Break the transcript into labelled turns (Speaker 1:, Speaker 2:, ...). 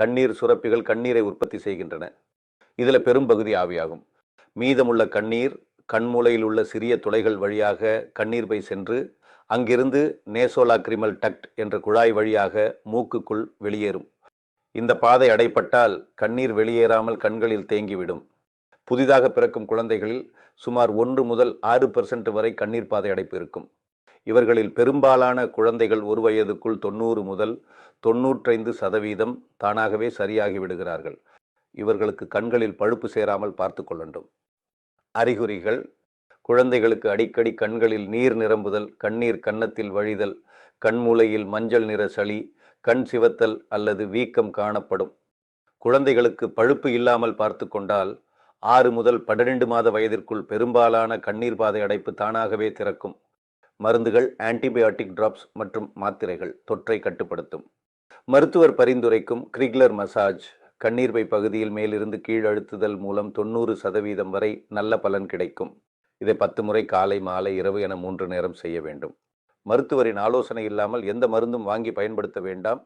Speaker 1: கண்ணீர் சுரப்பிகள் கண்ணீரை உற்பத்தி செய்கின்றன. இதில் பெரும்பகுதி ஆவியாகும். மீதமுள்ள கண்ணீர் கண்மூலையில் உள்ள சிறிய துளைகள் வழியாக கண்ணீர் பை சென்று அங்கிருந்து நேசோலாக்ரிமல் டக்ட் என்ற குழாய் வழியாக மூக்குக்குள் வெளியேறும். இந்த பாதை அடைப்பட்டால் கண்ணீர் வெளியேறாமல் கண்களில் தேங்கிவிடும். புதிதாக பிறக்கும் குழந்தைகளில் சுமார் ஒன்று முதல் ஆறு பெர்சன்ட் வரை கண்ணீர் பாதை அடைப்பு இருக்கும். இவர்களில் பெரும்பாலான குழந்தைகள் ஒரு வயதுக்குள் தொண்ணூறு முதல் தொண்ணூற்றைந்து சதவீதம் தானாகவே சரியாகி விடுகிறார்கள். இவர்களுக்கு கண்களில் பழுப்பு சேராமல் பார்த்து கொள்ளண்டும் அறிகுறிகள். குழந்தைகளுக்கு அடிக்கடி கண்களில் நீர் நிரம்புதல் கண்ணீர் கன்னத்தில் வழிதல் கண்மூலையில் மஞ்சள் நிற சளி கண் சிவத்தல் அல்லது வீக்கம் காணப்படும். குழந்தைகளுக்கு பழுப்பு இல்லாமல் பார்த்து கொண்டால் ஆறு முதல் பன்னிரண்டு மாத வயதிற்குள் பெரும்பாலான கண்ணீர் பாதை அடைப்பு தானாகவே திறக்கும். மருந்துகள் ஆன்டிபயோட்டிக் டிராப்ஸ் மற்றும் மாத்திரைகள் தொற்றை கட்டுப்படுத்தும். மருத்துவர் பரிந்துரைக்கும் கிரிக்லர் மசாஜ் கண்ணீர்வை பகுதியில் மேலிருந்து கீழ் அழுத்துதல் மூலம் தொண்ணூறு சதவீதம் வரை நல்ல பலன் கிடைக்கும். இதை பத்து முறை காலை மாலை இரவு என மூன்று நேரம் செய்ய வேண்டும். மருத்துவரின் ஆலோசனை இல்லாமல் எந்த மருந்தும் வாங்கி பயன்படுத்த வேண்டாம்.